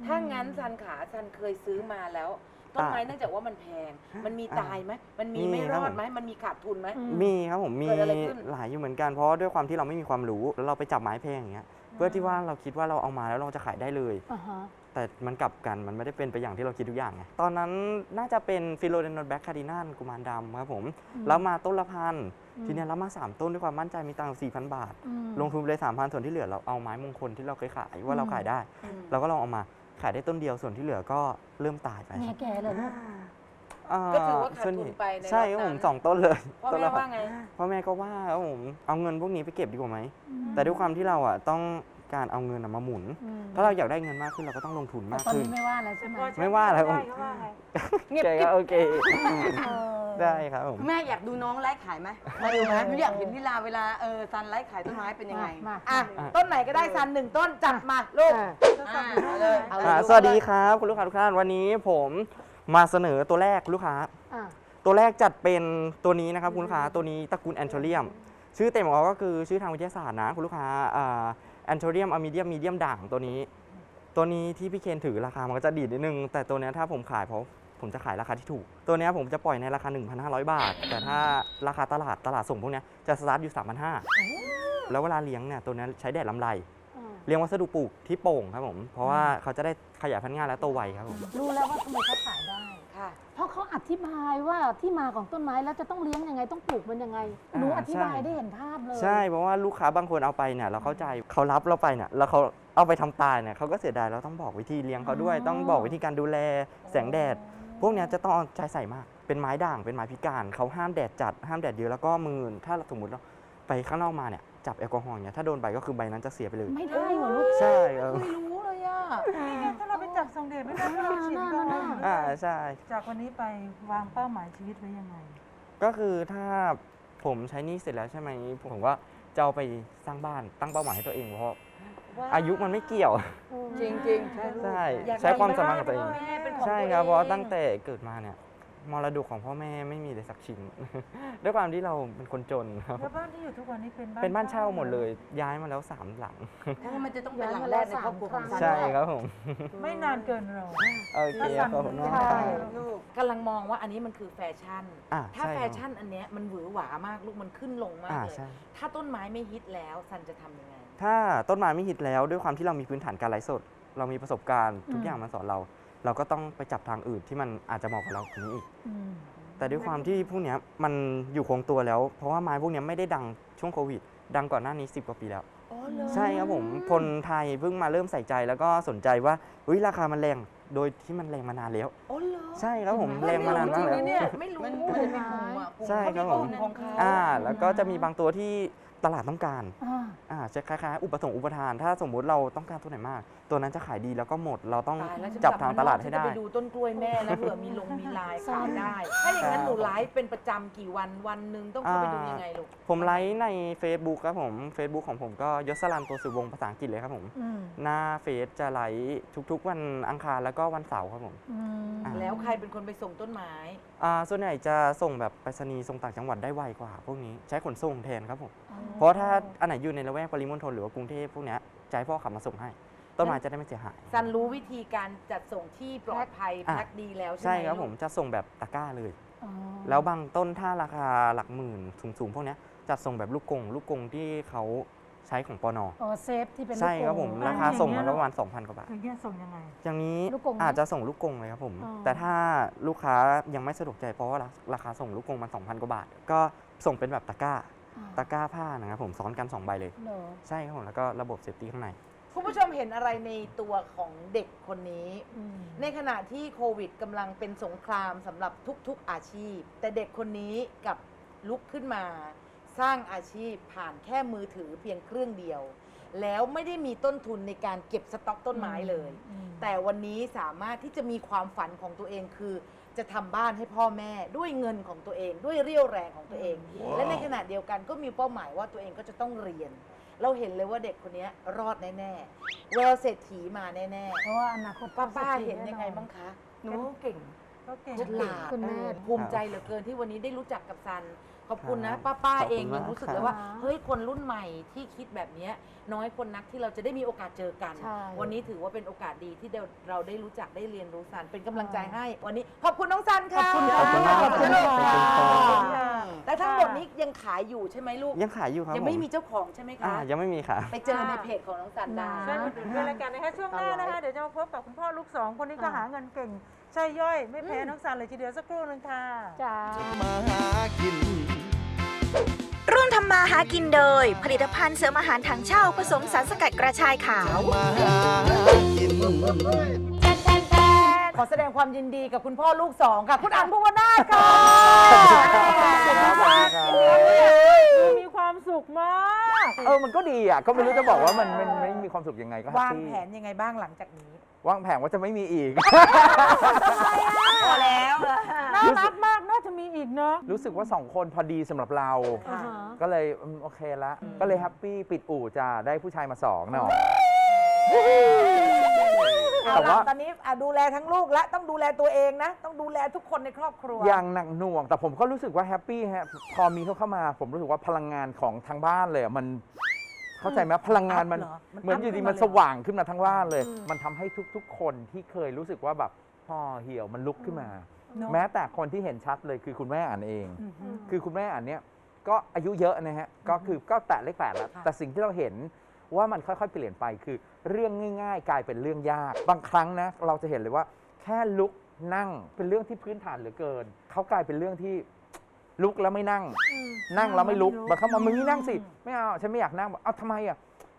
S3: ถ้างั้นซันขาซันเคยซื้อมาแล้ว ต้นไม้เนื่องจากว่ามันแพง มันมีตายไหมมันมี
S6: มี
S3: ไม่ร
S6: ครับ
S3: อ
S6: ผ
S3: ด
S6: ม
S3: ไหมมันมีขาดทุนไหม
S4: อืม
S6: มีครับผมมี
S3: เกิดอะไรขึ้น
S6: หลายอยู่เหมือนกันเพราะด้วยความที่เราไม่มีความรู้แล้วเราไปจับไม้แพงอย่างเงี้ยเพื่อที่ว่าเราคิดว่าเราเอามาแล้วเราจะขายได้เลย
S4: อ่าฮะ
S6: แต่มันกลับกันมันไม่ได้เป็นไปอย่างที่เราคิดทุกอย่างไงตอนนั้นน่าจะเป็นฟิโลเดนโนแบ็กคาร์ดินันกุมารดำครับผม
S4: อืม
S6: แล้วมาต้นละพัน
S4: อืม
S6: ทีเนี้ยรับมา 3 ต้นด้วยความมั่นใจมีตังค์4,000บาท
S4: อืม
S6: ลงทุนไปเลย3,000ส่วนที่เหลือเราเอาไม้มงคลที่เราเคยขายว่าเรา
S4: อืม
S6: ขายได้เราก็ลองเอามา ขายได้ต้นเดียวส่วนที่เหลือก็เริ่มตายไป
S4: แง่แก่เลยลูกา
S3: ก็ถือว่าขาด
S6: ส่น
S3: ทุ
S6: ให
S3: น
S6: ญ่
S3: ไปใน
S6: ใช่ค
S3: ร
S6: รั
S3: อ
S6: บบผม
S3: นั้น
S6: สองต้นเลย
S3: พ่อ
S6: ต้น
S3: แม่
S6: ละพัน
S3: ว่าไง
S6: พ่อแม่ก็ว่าครับผมเอาเงินพวกนี้ไปเก็บดีกว่าไหมแต่ด้วยความที่เราอะต้อง การเอาเงินอะมาหมุน
S4: อืม
S6: ถ้าเราอยากได้เงินมากขึ้นเราก็ต้องลงทุน
S4: แต่
S6: มาก
S4: ตอน
S6: ขึ้น
S4: นี้ไม่ว่าแล้วใช่ไหม
S6: ไม่ว่าแล้วผม
S7: เขาว่าไง
S5: เงียบ
S6: แกก็โอเคได้ครับผม
S5: แม่อยากดูน้องไลฟ์ขายไหมมาดูไหมหนูอยากเห็นลีลาเวลาเออซันไลฟ์ขายต้นไม้เป็นยังไง
S4: มา
S3: อะ
S6: อะ
S3: ต้นไหนก็ได้ซันหนึ่งต้นจัดมาลูก
S4: อ่า
S5: อ่าเอาเลยเอาเลย
S6: อ่าสวัสดีครับคุณลูกค้าทุกท่านวันนี้ผมมาเสนอตัวแรกคุณลูกค้า
S4: อ่า
S6: ตัวแรกจัดเป็นตัวนี้นะครับคุณลูกค้าตัวนี้ตระกูลแอนโทเรียม ชื่อเต็มของเขาก็คือชื่อทางวิทยาศาสตร์นะคุณลูกค้าแอ นโทเรียมอะมิเดียมมีเดียมด่างตัวนี้ ตัวนี้ที่พี่เคนถือราคามันก็จะดีดนิดนึง แต่ตัวเนี้ยถ้าผมขายเพราะผมจะขายราคาที่ถูก ตัวเนี้ยผมจะปล่อยในราคา 1,500 บาท แต่ถ้าราคาตลาดตลาดส่งพวกเนี้ยจะสตาร์ทอยู่ 3,500 แล้วเวลาเลี้ยงเนี่ยตัวเนี้ยใช้แดดลำไร
S4: อ่า
S6: เลี้ยงวัสดุปลูกที่โป่งครับผม เพราะว่าเขาจะได้ขยายพันธุ์ง่ายและโตไวครับผม
S4: รู้แล้วว่าทำไมเขาขายได้
S3: ค่ะค่ะ
S4: เพราะเขาอธิบายว่าที่มาของต้นไม้แล้วจะต้องเลี้ยงยังไงต้องปลูกมันยังไงหนู
S6: อ่า
S4: อธิบาย
S6: ใช่
S4: ได้เห็นภาพเลย
S6: ใช่เพราะว่าลูกค้าบางคนเอาไปเนี่ยเราเข้าใจเขารับเราไปเนี่ยแล้วเขาเอาไปทำตายเนี่ยเขาก็เสียดายเราต้องบอกวิธีเลี้ยงเขาด้วย
S4: อ๋อ
S6: ต้องบอกวิธีการดูแลแสงแดด พวกเนี้ยจะต้องเอาใจใส่มาก เป็นไม้ด่างเป็นไม้พิการเขาห้ามแดดจัดห้ามแดดเยอะแล้วก็มือถ้าสมมติเราไปข้างนอกมาเนี่ยจับแอลกอฮอล์เนี่ยถ้าโดนใบก็คือใบนั้นจะเสียไปเลย
S4: ไม่ได้เหรอลูก
S6: ใช่ครับ
S3: ไม่รู้เลยอะ
S7: นี่ไงถ้าเราไปจับส่งเดชไม่ได้ถ้าเราฉีดก่อน
S4: น่า
S6: อ่าใช่
S7: จากวันนี้ไปวางเป้าหมายชีวิตไว้ยังไง
S6: ก็คือถ้าผมใช้หนี่เสร็จแล้วใช่ไหมผมก็จะเอาไปสร้างบ้านตั้งเป้าหมายให้ตัวเองเพราะอายุมันไม่เกี่ยว
S3: จริงจริงๆใช่ลูก
S6: ใช่
S3: อยาก
S6: ใช้ความสามารถของตัวเอง
S3: แม่เป็นของ
S6: ใช่
S3: ตัว
S6: ครับเพราะว่า
S3: อง
S6: ตั้งแต่เกิดมาเนี่ย มรดกของพ่อแม่ไม่มีเลยสักชิ้น ด้วยความที่เราเป็นคนจนครับ
S7: แล้วบ้านที่อยู่ทุกวันนี้เป็นบ้าน
S6: เป็นบ้านเช่าหมดเลยย้ายมาแล้วสามหลัง
S3: ถ้ามันจะต้องเป็นหลังแรกในครอบครัวของฉัน
S6: ใช่ครับผม
S7: ไม่นานเกินรอ
S6: โอเคครับผมน้อง
S3: ใช่
S6: ครับ
S3: ลูกกำลังมองว่าอันนี้มันคือแฟชั่น
S6: อ่า
S3: ถ้า
S6: ใช่
S3: แฟ
S6: ครับ
S3: ชั่นอันเนี้ยมันหวือหวามากลูกมันขึ้นลงมาก
S6: อ่า
S3: เลย
S6: ใช่
S3: ถ้าต้นไม้ไม่ฮิตแล้วซันจะทำยังไง
S6: ถ้าต้นไม้ไม่ฮิตแล้วด้วยความที่เรามีพื้นฐานการไลฟ์สด เรามีประสบการณ์ทุกอย่างมาสอนเรา เราก็ต้องไปจับทางอื่นที่มันอาจจะเหมาะกับเรากว่านี้อีก
S4: อืม
S6: แต่ด้วยความที่พวกเนี้ยมันอยู่คงตัวแล้ว เพราะว่าไม้พวกเนี้ยไม่ได้ดังช่วงโควิด ดังก่อนหน้านี้ 10 กว่าปีแล้ว
S3: อ๋อเหรอ
S6: ใช่ครับผมคนไทยเพิ่งมาเริ่มใส่ใจแล้วก็สนใจว่าเฮ้ยราคามันแรงโดยที่มันแรงมานานแล้ว
S3: อ๋อเหรอ
S6: ใช่ครับผมแรงมานานมาก
S3: จ
S6: แล้ว
S3: ริงๆเนี่ยไม่รู้มันมันจะมีกลุ่มอะกลุ่ม
S6: ใช่ครับผม
S3: เขามีกลุ่ของเขา
S6: อ่า แล้วก็จะมีบางตัวที่ ตลาดต้องการ
S4: อ่า
S6: อ่าจะคล้ายๆอุปสงค์อุปทาน ถ้าสมมุติเราต้องการตัวไหนมาก ตัวนั้นจะขายดีแล้วก็หมดเราต้อง
S3: ตายแล้วฉัน
S6: จับ
S3: กลั
S6: ทาง
S3: ม
S6: ตลาด
S3: ฉั
S6: ให้
S3: นจะ
S6: ได้
S3: ไปดูต้นกล้วยแม่แล้วเผื่อมีลงมีลายขายได้ ถ้าอย่างนั้น
S6: ครับ
S3: หนูไลฟ์เป็นประจำกี่วันวันหนึ่งต้องเข้าไปดูยังไงลูก
S6: ผมไลฟ์ใน Facebook ครับผม Facebook ของผมก็ยศรันตัวสือวงศ์ภาษาอังกฤษเลยครับผม
S4: อืม
S6: หน้าเฟซจะไลฟ์ทุกๆ วันอังคารแล้วก็วันเสาร์ครับผม
S4: อืม
S6: อ่า
S3: แล้วใครเป็นคนไปส่งต้นไม้
S6: อ่าส่วนใหญ่จะส่งแบบไปรษณีย์ส่งต่างจังหวัดได้ไวกว่า พวกนี้ใช้ขนส่งแทนครับผม เพราะถ้าอันไหนอยู่ในละแวกปริมณฑลหรือว่ากรุงเทพพวกเนี้ยจะให้พ่อขับมาส่งให้ ต้นไม้จะได้ไม่เสียหาย
S3: ซันรู้วิธีการจัดส่งที่ปลอดภัย
S6: อะ
S3: แพ็คดีแล้วใช่ไหม
S6: ใช่ครับ
S3: ลูก
S6: ผมจะส่งแบบตะกร้าเลย
S4: อ๋อ
S6: แล้วบางต้นถ้าราคาหลักหมื่นสูงๆพวกเนี้ยจัดส่งแบบลูกกงลูกกงที่เขาใช้ของปอนอ
S4: อ๋อเซฟที่เป็น
S6: ใช่ครับผม
S4: ลูกโป่ง
S6: ราคาส่งมันก็ประมาณ2,000กว่าบาท
S7: คือแยกส่งยังไง
S6: อย่างนี้
S4: ลูกกงไหม
S6: อาจจะส่งลูกกงเลยครับผม
S4: อ๋อ
S6: แต่ถ้าลูกค้ายังไม่สะดวกใจเพราะว่าราคาส่งลูกกงมัน2,000กว่าบาท ก็ส่งเป็นแบบตะกร้า
S4: อ่า
S6: ตะกร้าผ้านะครับผมซ้อนกัน 2 ใบเลย
S4: เหรอ
S6: ใช่ครับผมแล้วก็ระบบเซฟตี้ข้างใน
S3: คุณผู้ชมเห็นอะไรในตัวของเด็กคนนี้
S4: อืม
S3: ในขณะที่โควิดกำลังเป็นสงครามสำหรับทุกๆอาชีพ แต่เด็กคนนี้กับลุกขึ้นมา สร้างอาชีพผ่านแค่มือถือเพียงเครื่องเดียว แล้วไม่ได้มีต้นทุนในการเก็บสต็อกต้นไม้เลย
S4: อืม
S3: แต่วันนี้สามารถที่จะมีความฝันของตัวเองคือ จะทำบ้านให้พ่อแม่ด้วยเงินของตัวเอง ด้วยเรี่ยวแรงของตัวเองและในขณะเดียวกันก็มีเป้าหมายว่าตัวเองก็จะต้องเรียน เราเห็นเลยว่าเด็กคนนี้รอดแน่ๆแววเศรษฐีมาแน่
S4: เพราะว่าอนาคต
S3: ๆป้าป้า
S4: ศรษฐี
S3: เห็นยังไง
S4: แอ
S3: บ้างคะ
S5: หนูเก่ง
S7: ก็เก่ง
S3: ฉลาด
S4: คุณแม่
S3: เออภูมิใจเหลือเกินที่วันนี้ได้รู้จักกับซัน ขอบคุณนะ
S6: ครับ
S3: ป้าป้า
S6: ขอบคุณ
S3: เองยัง
S6: มาก
S3: รู้สึก
S6: ครับ
S3: เลยว่า เฮ้ยคนรุ่นใหม่ที่คิดแบบเนี้ยน้อยคนนักที่เราจะได้มีโอกาสเจอกัน
S4: ใช่
S3: วันนี้ถือว่าเป็นโอกาสดีที่เราเราได้รู้จักได้เรียนรู้ซันเป็นกำลังใจให้ วันนี้ขอบคุณน้องซันค่ะ
S4: ขอบคุณ
S6: ขอบคุณมาก
S3: ขอบคุณ
S6: ขอบคุณ
S3: ค่ะ
S6: ค่ะ
S3: แต่ทั้งหมดนี้ยังขายอยู่ใช่ไหมลูก
S6: ยังขายอยู่ครับ
S3: ยังไม่
S6: ผ
S3: มีเจ้าของใช่ไหม
S6: อ่า
S3: คะ
S6: ยังไม่มีค่ะ
S3: ไปเจอในเพจของน้องซันได้
S7: ช่วยมาดูด้วยรายการนะคะช่วงหน้านะคะ เดี๋ยวจะมาพบกับคุณพ่อลูกสองคนนี้ก็หาเงินเก่งใช่ย่อย ไม่แพ้น้องซันเลยทีเดียวสักครู่หนึงค่ะ
S4: จ้า
S2: มาหากิน
S1: ร่วมทำมาหากินโดย ผลิตภัณฑ์เสริมอาหารถังเช่าผสมสารสกัดกระชายขาว
S2: มาหากิน
S3: ขอแสดงความยินดีกับคุณพ่อลูกสองค่ะ คุณอันภูวนาถค่ะ
S6: ครับสวัสดีครับ
S7: มีความสุขมาก
S8: เออ มันก็ดีอะ ก็ไม่รู้จะบอกว่ามันมันไม่มีความสุขยังไงก็แฮป
S7: วาง
S8: ปี้
S7: แผนยังไงบ้างหลังจากนี้
S8: วางแผนว่าจะไม่มีอีก
S3: พอแล้ว
S7: น่ารักมาก น่าจะมีอีกเนาะ
S8: รู้สึกว่าสองคนพอดีสำหรับเรา
S4: อ่าฮะ
S8: ก็เลยอืมโอเคละ ก็เลยแฮปปี้ปิดอู่จะได้ผู้ชายมาสองเนาะ
S3: เอา
S8: แต่
S3: ล่ะ
S8: ว่า
S3: ตอนนี้อะดูแลทั้งลูกและต้องดูแลตัวเองนะ ต้องดูแลทุกคนในครอบครัว
S8: อย่างหนักหน่วง แต่ผมก็รู้สึกว่าแฮปปี้ฮะพอมีเขาเข้ามา ผมรู้สึกว่าพลังงานของทางบ้านเลยอะมัน เข้าใจไหมพลังงานมัน
S3: อัพเหรอมัน
S8: เหมือน
S3: อัพ
S8: อยู่ดี
S3: ขึ้น
S8: มั
S3: มานเลย
S8: สว่างขึ้นมาทั้งบ้านเลย มันทำให้ทุกๆ คนที่เคยรู้สึกว่าแบบห่อเหี่ยวมันลุกขึ้นมา
S7: เนอะ
S8: แม้แต่คนที่เห็นชัดเลยคือคุณแม่อ่านเอง คือคุณแม่อันเนี้ยก็อายุเยอะนะฮะก็คือก็แตะเลขแปดแล้ว แต่สิ่งที่เราเห็นว่ามันค่อยๆเปลี่ยนไปคือเรื่องง่าย ๆ กลายเป็นเรื่องยาก บางครั้งนะเราจะเห็นเลยว่า แค่ลุกนั่งเป็นเรื่องที่พื้นฐานเหลือเกินเขากลายเป็นเรื่องที่ ลุกแล้วไม่นั่ง นั่งแล้วไม่ลุกบางครั้งมามึงนี่นั่งสิไม่เอาฉันไม่อยากนั่งบอกเอาทำไมอะ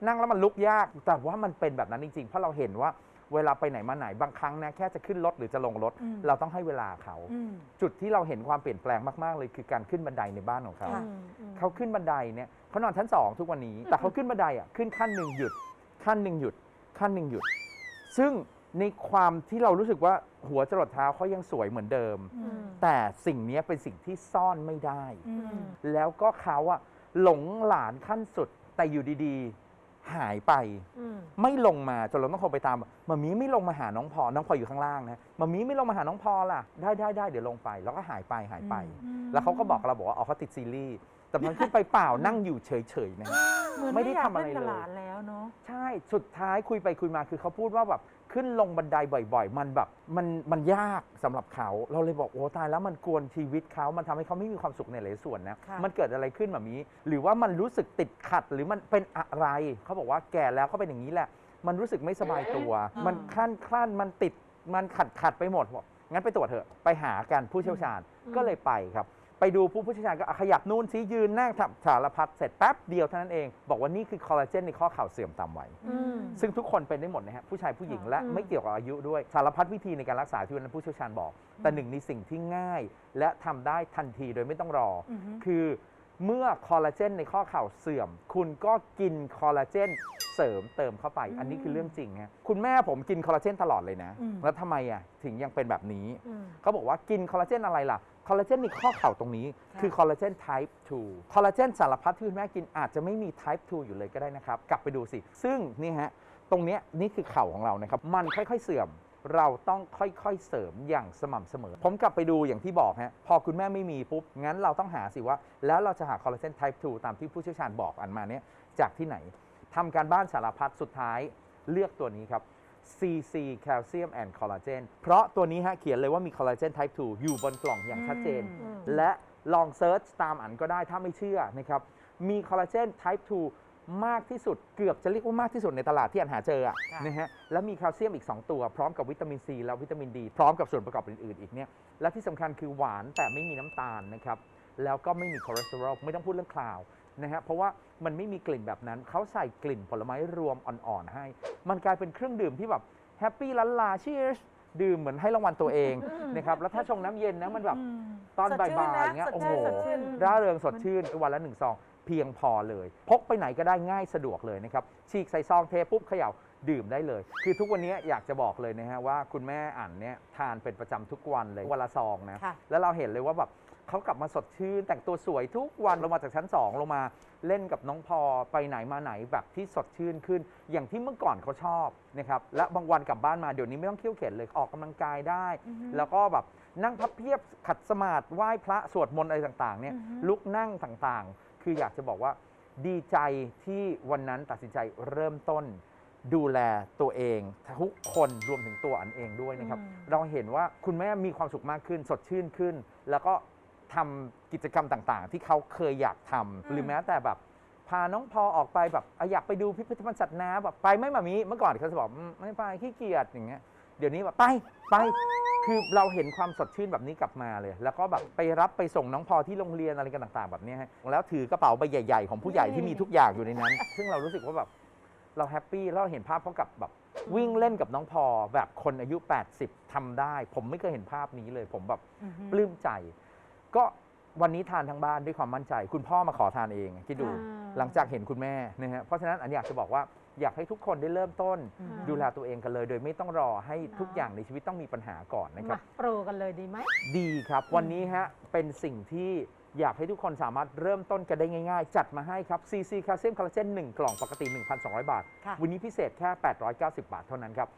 S8: นั่งแล้วมันลุกยากแต่ว่ามันเป็นแบบนั้นจริงๆเพราะเราเห็นว่าเวลาไปไหนมาไหนบางครั้งนะแค่จะขึ้นรถหรือจะลงรถเราต้องให้เวลาเขาจุดที่เราเห็นความเปลี่ยนแปลงมากๆเลยคือการขึ้นบันไดในบ้านของเขา
S3: ค่ะ
S8: เขาขึ้นบันไดเนี่ยเขานอนชั้นสองทุกวันนี้ แต่เขาขึ้นบันไดอะขึ้นขั้นหนึ่งหยุด ขั้นหนึ่งหยุด ขั้นหนึ่งหยุด ซึ่ง ในความที่เรารู้สึกว่าหัวจรดเท้าเขายังสวยเหมือนเดิมแต่สิ่งเนี้ยเป็นสิ่งที่ซ่อนไม่ได้แล้วก็เขาอะหลงหลานขั้นสุดแต่อยู่ดีๆ หายไปไม่ลงมาจนเราต้องโทรไปตามมามีไม่ลงมาหาน้องพอน้องพออยู่ข้างล่างนะมามีไม่ลงมาหาน้องพอล่ะได้ได้ได้เดี๋ยวลงไป แล้วก็หายไปหายไป แล้วเขาก็บอกกับเราบอกว่าอ๋อเขาติดซีรีส์ แต่มันขึ้นไปเปล่านั่งอยู่เฉยๆนะ
S7: เหมือน
S8: ไม่
S7: ไม่
S8: ได้
S7: อยาก
S8: ทำอะไร
S7: เล่นกับ
S8: เลย
S7: หลานแล้วเนาะ
S8: ใช่สุดท้ายคุยไปคุยมาคือเขาพูดว่าแบบขึ้นลงบันไดบ่อย ๆ มันแบบมันมันยากสำหรับเขา เราเลยบอกโอ้ตายแล้วมันกวนชีวิตเขามันทำให้เขาไม่มีความสุขในหลายส่วนนะ
S3: ค่ะ
S8: มันเกิดอะไรขึ้นแบบนี้ หรือว่ามันรู้สึกติดขัดหรือมันเป็นอะไร เขาบอกว่าแก่แล้วเขาเป็นอย่างนี้แหละ มันรู้สึกไม่สบายตัว มันคลั่นคลั่นมันติดมันขัดขัดไปหมดบอกงั้นไปตรวจเถอะไปหากันผู้เชี่ยวชาญก็เลยไปครับ ไปดูผู้ผู้เชี่ยวชาญก็อะขยับนู่นซียืนนั่งทำสารพัดเสร็จแป๊บเดียวเท่านั้นเอง บอกว่านี่คือคอลลาเจนในข้อเข่าเสื่อมตามวัยซึ่งทุกคนเป็นได้หมดนะฮะผู้ชายผู้หญิงและไม่เกี่ยวกับอายุด้วยสารพัดวิธีในการรักษาที่วันนั้นผู้เชี่ยวชาญบอก แต่หนึ่งในสิ่งที่ง่าย และทำได้ทันทีโดยไม่ต้องรออคือเมื่อคอลลาเจนในข้อเข่าเสื่อม คุณก็กินคอลลาเจนเสริมเติมเข้าไป อันนี้คือเรื่องจริงฮะคุณแม่ผมกินคอลลาเจนตลอดเลยนะ แล้วทำไมอะถึงยังเป็นแบบนี้ เขาบอกว่ากินคอลลาเจนอะไรล่ะ คอลลาเจนในข้อเข่าตรงนี้ คือคอลลาเจน type 2 คอลลาเจนสารพัดที่คุณแม่กินอาจจะไม่มี type 2 อยู่เลยก็ได้นะครับ กลับไปดูสิ ซึ่งนี่ฮะ ตรงเนี้ยนี่คือเข่าของเรานะครับ มันค่อยๆเสื่อม เราต้องค่อยๆเสริมอย่างสม่ำเสมอ ผมกลับไปดูอย่างที่บอกฮะ พอคุณแม่ไม่มีปุ๊บ งั้นเราต้องหาสิว่า แล้วเราจะหาคอลลาเจน type 2 ตามที่ผู้เชี่ยวชาญบอกอันมาเนี้ยจากที่ไหนทำการบ้านสารพัดสุดท้ายเลือกตัวนี้ครับ CC Calcium and Collagen เพราะตัวนี้ฮะเขียนเลยว่ามีคอลลาเจน type 2 อยู่บนกล่องอย่างชัดเจนและลองเซิร์ชตามอันก็ได้ถ้าไม่เชื่อนะครับ มีคอลลาเจน type 2 มากที่สุดเกือบจะเรียกว่ามากที่สุดในตลาดที่อันหาเจออะนะฮะแล้วมีแคลเซียมอีก 2 ตัว พร้อมกับวิตามินซีและวิตามินดี พร้อมกับส่วนประกอบอื่น ๆ อีกเนี่ยและที่สำคัญคือหวานแต่ไม่มีน้ำตาลนะครับแล้วก็ไม่มีคอเลสเตอรอลไม่ต้องพูดเรื่องคลาว นะฮะเพราะว่ามันไม่มีกลิ่นแบบนั้น เขาใส่กลิ่นผลไม้รวมอ่อนๆให้ มันกลายเป็นเครื่องดื่มที่แบบแฮปปี้ลันลาชีสดื่มเหมือนให้รางวัลตัวเองนะครับแล้วถ้าชงน้ำเย็นนะมันแบบตอน
S7: สดชื่น
S8: บ่าย
S7: นะ
S8: ๆอย่างเงี้ย
S7: สด
S8: โอ้
S7: ชื่
S8: โห
S7: นสดชื่น
S8: ร่าเริงสดชื่นวันละหนึ่งซองเพียงพอเลย พกไปไหนก็ได้ง่ายสะดวกเลยนะครับ ฉีกใส่ซองเทปุ๊บเขย่าดื่มได้เลย คือทุกวันนี้อยากจะบอกเลยนะฮะว่าคุณแม่อ่านเนี่ยทานเป็นประจำทุกวันเลยวันละซองนะ
S3: ค่ะ
S8: แล้วเราเห็นเลยว่าแบบ เขากลับมาสดชื่น แต่งตัวสวยทุกวันลงมาจากชั้น 2 ลงมาเล่นกับน้องพอไปไหนมาไหนแบบที่สดชื่นขึ้น อย่างที่เมื่อก่อนเขาชอบนะครับและบางวันกลับบ้านมาเดี๋ยวนี้ไม่ต้องเคี่ยวเข็นเลยออกกำลังกายได้ แล้วก็แบบนั่งพับเพียบขัดสมาธิไหว้พระสวดมนต์อะไรต่างๆเนี่ยลุกนั่งต่างๆ คืออยากจะบอกว่าดีใจที่วันนั้นตัดสินใจเริ่มต้นดูแลตัวเองทุกคนรวมถึงตัวอันเองด้วยนะครับ เราเห็นว่าคุณแม่มีความสุขมากขึ้น สดชื่นขึ้น แล้วก็ ทำกิจกรรมต่างๆ ที่เขาเคยอยากทำหรือแม้แต่แบบ พาน้องพอออกไปแบบอะอยากไปดูพิพิธภัณฑ์สัตว์น้ำแบบไปไหม่มามีเมื่อก่อนเขาจะบอกอืมไม่ไปขี้เกียจอย่างเงี้ยเดี๋ยวนี้แบบไปไป คือเราเห็นความสดชื่นแบบนี้กลับมาเลย แล้วก็แบบไปรับไปส่งน้องพอที่โรงเรียนอะไรกันต่าง ๆ แบบเนี้ยฮะแล้วถือกระเป๋าใบใหญ่ ๆ ของผู้ใหญ่ที่มีทุกอย่างอยู่ในนั้น ซึ่งเรารู้สึกว่าแบบเราแฮปปี้แล้วเราเห็นภาพเขากับแบบวิ่งเล่นกับน้องพอแบบคนอายุ 80ทำได้ ผมไม่เคยเห็นภาพนี้เลย ผมแบบ ปลื้มใจ ก็วันนี้ทานทั้งบ้านด้วยความมั่นใจ คุณพ่อมาขอทานเองคิดดูหลังจากเห็นคุณแม่นะฮะเพราะฉะนั้นอันอยากจะบอกว่าอยากให้ทุกคนได้เริ่มต้นดูแลตัวเองกันเลย โดยไม่ต้องรอให้ทุกอย่างในชีวิตต้องมีปัญหาก่อนนะครับ
S4: มาโปรกันเลยดีไหม
S8: ดีครับวันนี้ฮะเป็นสิ่งที่อยากให้ทุกคนสามารถเริ่มต้นกันได้ง่ายๆ จัดมาให้ครับ CC Calcium Collagen 1กล่องปกติ 1,200 บาท
S3: ค่ะ
S8: วันนี้พิเศษแค่ 890 บาทเท่านั้นครับ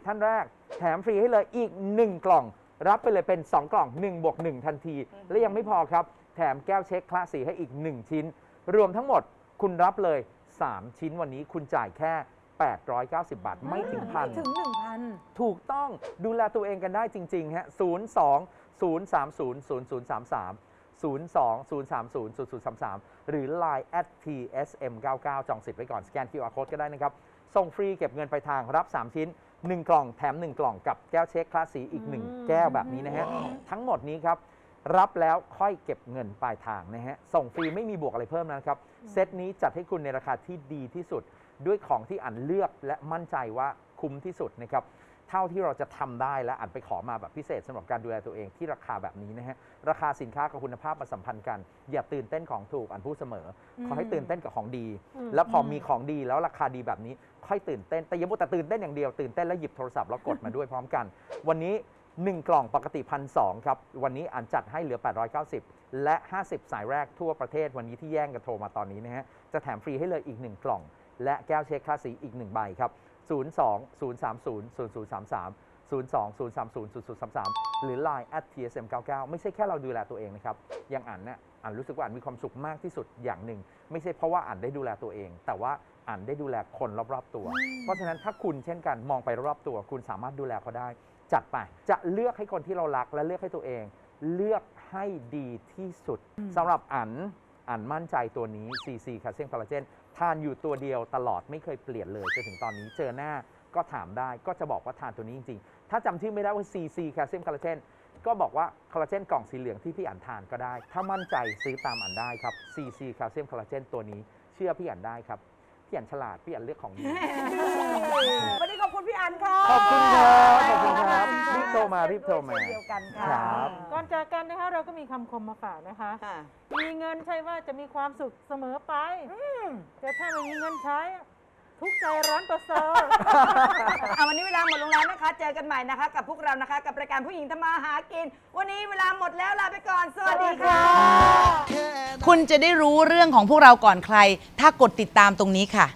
S8: 50 ท่านแรก แถมฟรีให้เลยอีก 1 กล่อง รับไปเลยเป็น 2 กล่อง1บวก1ทันที และยังไม่พอครับ แถมแก้วเช็คคลาสสีให้อีก 1 ชิ้น รวมทั้งหมดคุณรับเลย 3 ชิ้นวันนี้คุณจ่ายแค่ 890 บาท ไม่ถึงพัน
S3: ถึงหนึ่งพัน
S8: ถูกต้องดูแลตัวเองกันได้จริง ๆ ฮะ 02 030 0033 02 030 0033 หรือ Line at tsm99 จองสิทธิ์ไว้ก่อน สแกน QR code ก็ได้นะครับ ส่งฟรีเก็บเงินไปลายทางรับ 3 ชิ้น 1 กล่องแถม 1 กล่องกับแก้วเช็คคลาสสีอีก 1 แก้วแบบนี้นะฮะ ทั้งหมดนี้ครับ รับแล้วค่อยเก็บเงินปลายทางนะฮะ ส่งฟรีไม่มีบวกอะไรเพิ่มนะครับ เซตนี้จัดให้คุณในราคาที่ดีที่สุด ด้วยของที่อันเลือกและมั่นใจว่าคุ้มที่สุดนะครับ เท่าที่เราจะทำได้และอันไปขอมาแบบพิเศษสำหรับการดูแลตัวเองที่ราคาแบบนี้นะฮะราคาสินค้ากับคุณภาพมาสัมพันธ์กัน อย่าตื่นเต้นของถูกอันพูดเสมอ ขอให้ตื่นเต้นกับของดี แล้วพอมีของดีแล้วราคาดีแบบนี้ ค่อยตื่นเต้นแต่อย่ามัวแต่ตื่นเต้นอย่างเดียวตื่นเต้นแล้วหยิบโทรศัพท์แล้วกดมาด้วยพร้อมกัน วันนี้1 กล่องปกติพันสครับ วันนี้อันจัดให้เหลือ 890 และ 50 สายแรกทั่วประเทศวันนี้ที่แย่งกันโทรมาตอนนี้นะฮะ จะแถมฟรีให้เลยอีก 1 กล่อง และแก้วเช็คคลาสสีอีก 1 ใบครับ 02 030 0033 02 030 0033 หรือ Line at tsm 99 ไม่ใช่แค่เราดูแลตัวเองนะครับ อย่างอันเนี่ยอันรู้สึกว่าอันมีความสุขมากที่สุดอย่างหนึ่ง ไม่ใช่เพราะว่าอันได้ดูแลตัวเอง แต่ว่าอันได้ดูแลคนรอบๆตัว เพราะฉะนั้นถ้าคุณเช่นกันมองไปรอบๆตัว คุณสามารถดูแลเขาได้ จัดไปจะเลือกให้คนที่เรารักและเลือกให้ตัวเอง เลือกให้ดีที่สุดสำหรับอัน อันมั่นใจตัวนี้ CC แคลเซียมคอลลาเจนทานอยู่ตัวเดียวตลอดไม่เคยเปลี่ยนเลยจนถึงตอนนี้เจอหน้าก็ถามได้ก็จะบอกว่าทานตัวนี้จริงๆ ถ้าจำชื่อไม่ได้ว่า CC แคลเซียมคอลลาเจนก็บอกว่าคอลลาเจนกล่องสีเหลืองที่พี่อันทานก็ได้ ถ้ามั่นใจซื้อตามอันได้ครับ CC แคลเซียมคอลลาเจนตัวนี้เชื่อพี่อันได้ครับ พี่อันฉลาดพี่อันเลือกของดี
S3: วันนี้ขอบคุณพี่อันค่ะ
S8: ขอบคุณครับขอบคุณครับรีบโทรมารีบโทรมา
S3: เช่นเดียวกันค่ะ
S8: ครับ
S7: ก่อนจากกันนะคะเราก็มีคำคมมาฝากนะคะมีเงินใช่ว่าจะมีความสุขเสมอไปแต่ถ้าไม่มีเงินใช้ ทุกข์ใจร้อนประเสริฐ
S5: เอาวันนี้เวลาหมดลงแล้วนะคะ เจอกันใหม่นะคะ กับพวกเรานะคะ กับรายการผู้หญิงทำมาหากิน วันนี้เวลาหมดแล้วลาไปก่อน สวัสดีค่ะ
S2: แค่
S5: คุณจะได้รู้เรื่องของพวกเราก่อนใคร ถ้ากดติดตามตรงนี้ค่ะ